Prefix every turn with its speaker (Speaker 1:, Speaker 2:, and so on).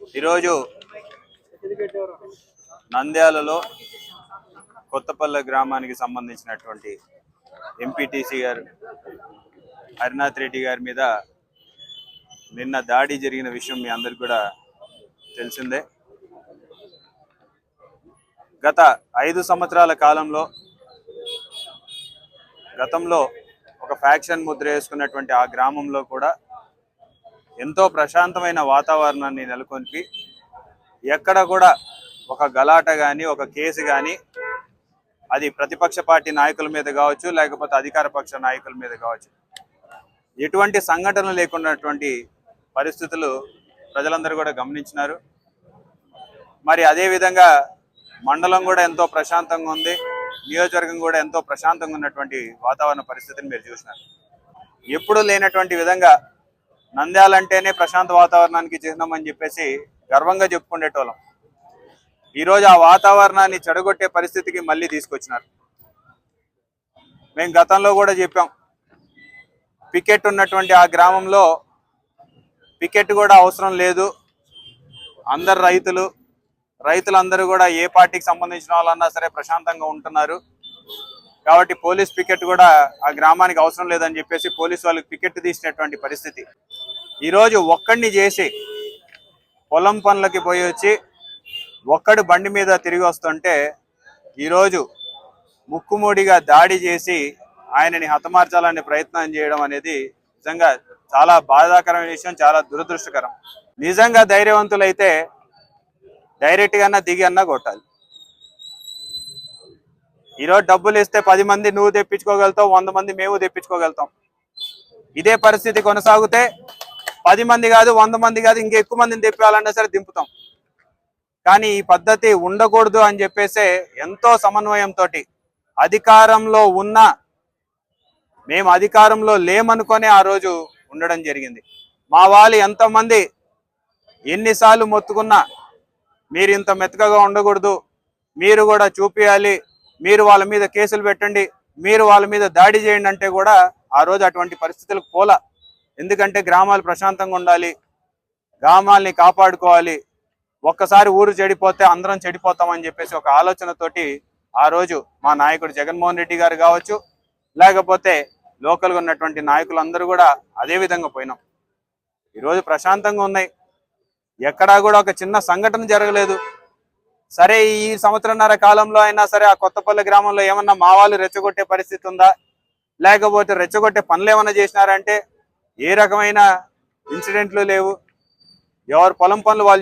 Speaker 1: ఈరోజు నంద్యాలలో కొత్తపల్లె గ్రామానికి సంబంధించినటువంటి ఎంపీటీసీ గారు హరినాథ్ రెడ్డి గారి మీద నిన్న దాడి జరిగిన విషయం మీ అందరికి కూడా తెలిసిందే. గత ఐదు సంవత్సరాల కాలంలో గతంలో ఒక ఫ్యాక్షన్ ముద్ర వేసుకున్నటువంటి ఆ గ్రామంలో కూడా ఎంతో ప్రశాంతమైన వాతావరణాన్ని నెలకొల్పి ఎక్కడ కూడా ఒక గలాట కానీ ఒక కేసు కానీ అది ప్రతిపక్ష పార్టీ నాయకుల మీద కావచ్చు లేకపోతే అధికార పక్ష నాయకుల మీద కావచ్చు. ఎటువంటి సంఘటనలు లేకున్నటువంటి పరిస్థితులు ప్రజలందరూ కూడా గమనించినారు. మరి అదే విధంగా మండలం కూడా ఎంతో ప్రశాంతంగా ఉంది. నియోజకవర్గం కూడా ఎంతో ప్రశాంతంగా ఉన్నటువంటి వాతావరణ పరిస్థితిని మీరు చూసినారు. ఎప్పుడూ లేనటువంటి విధంగా నంద్యాలంటేనే ప్రశాంత వాతావరణానికి చిహ్నం అని చెప్పేసి గర్వంగా చెప్పుకునేటోళ్ళం. ఈరోజు ఆ వాతావరణాన్ని చెడగొట్టే పరిస్థితికి మళ్ళీ తీసుకొచ్చినారు. మేము గతంలో కూడా చెప్పాం. పికెట్ ఉన్నటువంటి ఆ గ్రామంలో పికెట్ కూడా అవసరం లేదు. అందరు రైతులు రైతులందరూ కూడా ఏ పార్టీకి సంబంధించిన వాళ్ళన్నా సరే ప్రశాంతంగా ఉంటున్నారు. కాబట్టి పోలీస్ పికెట్ కూడా ఆ గ్రామానికి అవసరం లేదని చెప్పేసి పోలీస్ వాళ్ళకి పికెట్ తీసినటువంటి పరిస్థితి. ఈరోజు ఒక్కడిని చేసి పొలం పనులకి పోయి వచ్చి ఒక్కడు బండి మీద తిరిగి వస్తుంటే ఈరోజు ముక్కుమూడిగా దాడి చేసి ఆయనని హతమార్చాలనే ప్రయత్నం చేయడం అనేది నిజంగా చాలా బాధాకరమైన విషయం చాలా దురదృష్టకరం. నిజంగా ధైర్యవంతులైతే డైరెక్ట్గా దిగి అన్నా కొట్టాలి. ఈరోజు డబ్బులు ఇస్తే పది మంది నువ్వు తెప్పించుకోగలుగుతావు వంద మంది మేము తెప్పించుకోగలుగుతాం. ఇదే పరిస్థితి కొనసాగితే పది మంది కాదు వంద మంది కాదు ఇంకా ఎక్కువ మందిని తెప్పాలన్నా సరే దింపుతాం. కానీ ఈ పద్ధతి ఉండకూడదు అని చెప్పేసే ఎంతో సమన్వయంతో అధికారంలో ఉన్న మేము అధికారంలో లేమనుకొనే ఆ రోజు ఉండడం జరిగింది. మా వాళ్ళు ఎంతమంది ఎన్నిసార్లు మొత్తుకున్నా మీరు ఇంత మెత్తగా ఉండకూడదు మీరు కూడా చూపించాలి మీరు వాళ్ళ మీద కేసులు పెట్టండి మీరు వాళ్ళ మీద దాడి చేయండి అంటే కూడా ఆ రోజు అటువంటి పరిస్థితులకు పోలా. ఎందుకంటే గ్రామాలు ప్రశాంతంగా ఉండాలి గ్రామాల్ని కాపాడుకోవాలి. ఒక్కసారి ఊరు చెడిపోతే అందరం చెడిపోతామని చెప్పేసి ఒక ఆలోచనతోటి ఆ రోజు మా నాయకుడు జగన్మోహన్ రెడ్డి గారు కావచ్చు లేకపోతే లోకల్గా ఉన్నటువంటి నాయకులందరూ కూడా అదే విధంగా పోయినాం. ఈరోజు ప్రశాంతంగా ఉన్నాయి. ఎక్కడా కూడా ఒక చిన్న సంఘటన జరగలేదు. సరే ఈ సంవత్సరంన్నర కాలంలో అయినా సరే ఆ కొత్తపల్లి గ్రామంలో ఏమన్నా మా వాళ్ళు రెచ్చగొట్టే పరిస్థితి ఉందా? లేకపోతే రెచ్చగొట్టే పనులు ఏమన్నా చేసినారంటే ఏ రకమైన ఇన్సిడెంట్లు లేవు? ఎవరు పొలం పనులు వాళ్ళు